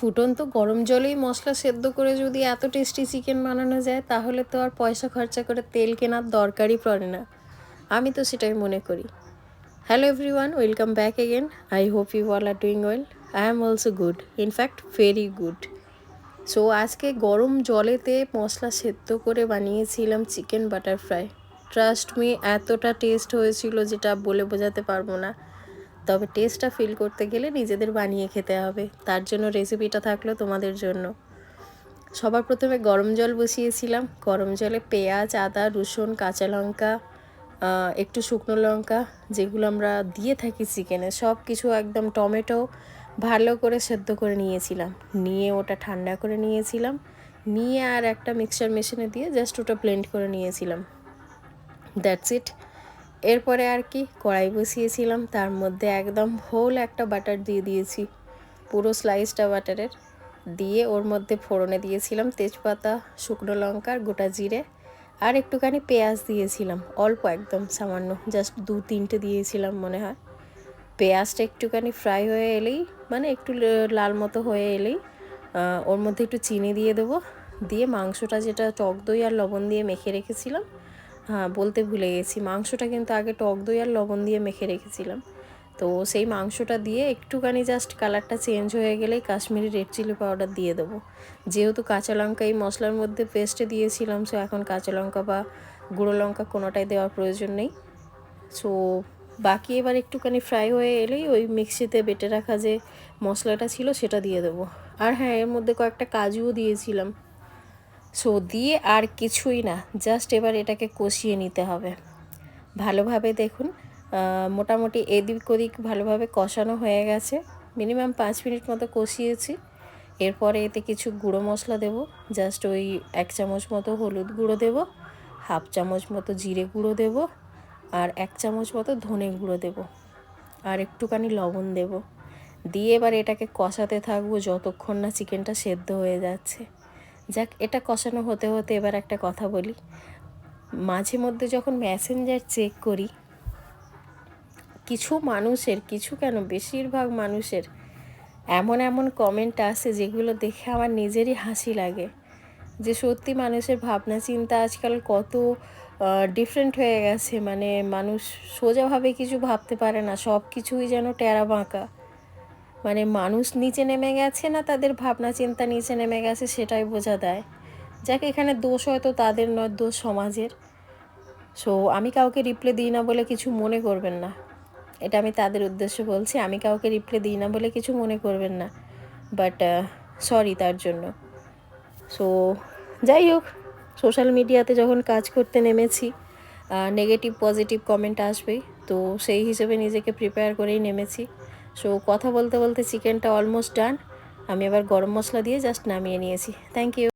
ফুটন্ত গরম জলেই মশলা সেদ্ধ করে যদি এত টেস্টি চিকেন বানানো যায়, তাহলে তো আর পয়সা খরচা করে তেল কেনার দরকারই পড়ে না। আমি তো সেটাই মনে করি। Hello everyone welcome back again I hope you all are doing well I am also good in fact very good so আজকে গরম জলেতে মশলা সেদ্ধ করে বানিয়েছিলাম chicken butter fry trust me এতটা টেস্ট হয়েছিল যেটা বলে বোঝাতে পারব না। তবে টেস্টটা ফিল করতে গেলে নিজেদের বানিয়ে খেতে হবে। তার জন্য রেসিপিটা থাকল তোমাদের জন্য। সবার প্রথমে গরম জল বসিয়েছিলাম। গরম জলে পেঁয়াজ, আদা, রসুন, কাঁচা লঙ্কা একটু শুকনো লঙ্কা, যেগুলো আমরা দিয়ে থাকি চিকেনে সব কিছু একদম টমেটো ভালো করে সেদ্ধ করে নিয়েছিলাম। নিয়ে ওটা ঠান্ডা করে নিয়েছিলাম। নিয়ে আর একটা মিক্সচার মেশিনে দিয়ে জাস্ট ওটা ব্লেন্ড করে নিয়েছিলাম। দ্যাটস ইট এরপরে আর কি কড়াই বসিয়েছিলাম, তার মধ্যে একদম হোল একটা বাটার দিয়ে দিয়েছি, পুরো স্লাইসটা বাটারের দিয়ে ওর মধ্যে ফোড়নে দিয়েছিলাম তেজপাতা, শুকনো লঙ্কা গোটা জিরে, আর একটুখানি পেঁয়াজ দিয়েছিলাম, অল্প একদম সামান্য জাস্ট দু তিনটে দিয়েছিলাম মনে হয়। পেঁয়াজটা একটুখানি ফ্রাই হয়ে এলেই মানে একটু লাল মতো হয়ে এলেই ওর মধ্যে একটু চিনি দিয়ে দেবো। দিয়ে মাংসটা যেটা টক দই আর লবণ দিয়ে মেখে রেখেছিলাম হ্যাঁ বলতে ভুলে গেছি। মাংসটা কিন্তু আগে টক দই আর লবণ দিয়ে মেখে রেখেছিলাম। তো সেই মাংসটা দিয়ে একটুখানি জাস্ট কালারটা চেঞ্জ হয়ে গেলেই কাশ্মীরি রেড চিলি পাউডার দিয়ে দেবো। যেহেতু কাঁচা লঙ্কা এই মশলার মধ্যে পেস্টে দিয়েছিলাম সো এখন কাঁচা লঙ্কা বা গুঁড়ো লঙ্কা কোনোটাই দেওয়ার প্রয়োজন নেই। সো বাকি এবার একটুখানি ফ্রাই হয়ে এলেই ওই মিক্সিতে বেটে রাখা যে মশলাটা ছিল সেটা দিয়ে দেবো। আর হ্যাঁ এর মধ্যে কয়েকটা কাজুও দিয়েছিলাম। সো দিয়ে আর কিছুই না জাস্ট এবার এটাকে কষিয়ে নিতে হবে। ভালোভাবে দেখুন মোটামুটি এদিক ওদিক ভালোভাবে কষানো হয়ে গেছে। মিনিমাম পাঁচ মিনিট মতো কষিয়েছি। এরপরে এতে কিছু গুঁড়ো মশলা দেব জাস্ট ওই এক চামচ মতো হলুদ গুঁড়ো দেব, হাফ চামচ মতো জিরে গুঁড়ো দেব, আর এক চামচ মতো ধনে গুঁড়ো দেব, আর একটুখানি লবণ দেব। দিয়ে এবার এটাকে কষাতে থাকব যতক্ষণ না চিকেনটা সেদ্ধ হয়ে যাচ্ছে। যাক, এটা কষানো হতে হতে এবার একটা কথা বলি। মাঝে মধ্যে যখন ম্যাসেঞ্জার চেক করি, কিছু মানুষের, কিছু কেন, বেশিরভাগ মানুষের এমন এমন কমেন্ট আসে যেগুলো দেখে আমার নিজেরই হাসি লাগে। যে সত্যি মানুষের ভাবনা চিন্তা আজকাল কত ডিফারেন্ট হয়ে গেছে। মানে মানুষ সোজাভাবে কিছু ভাবতে পারে না সব কিছুই যেন টেরা বাঁকা। মানে মানুষ নিচে নেমে গেছে না তাদের ভাবনা চিন্তা নিচে নেমে গেছে সেটাই বোঝা দেয় যাকে, এখানে দোষ হয়তো তাদের নয়, দোষ সমাজের। সো আমি কাউকে রিপ্লে দিই না বলে কিছু মনে করবেন না। এটা আমি তাদের উদ্দেশ্যে বলছি, আমি কাউকে রিপ্লে দিই না বলে কিছু মনে করবেন না। বাট সরি তার জন্য। সো যাই হোক সোশ্যাল মিডিয়াতে যখন কাজ করতে নেমেছি নেগেটিভ পজিটিভ কমেন্ট আসবেই। তো সেই হিসেবে নিজেকে প্রিপেয়ার করেই নেমেছি। সো কথা বলতে বলতে চিকেনটা অলমোস্ট ডান আমি আবার গরম মশলা দিয়ে জাস্ট নামিয়ে নিয়েছি। Thank you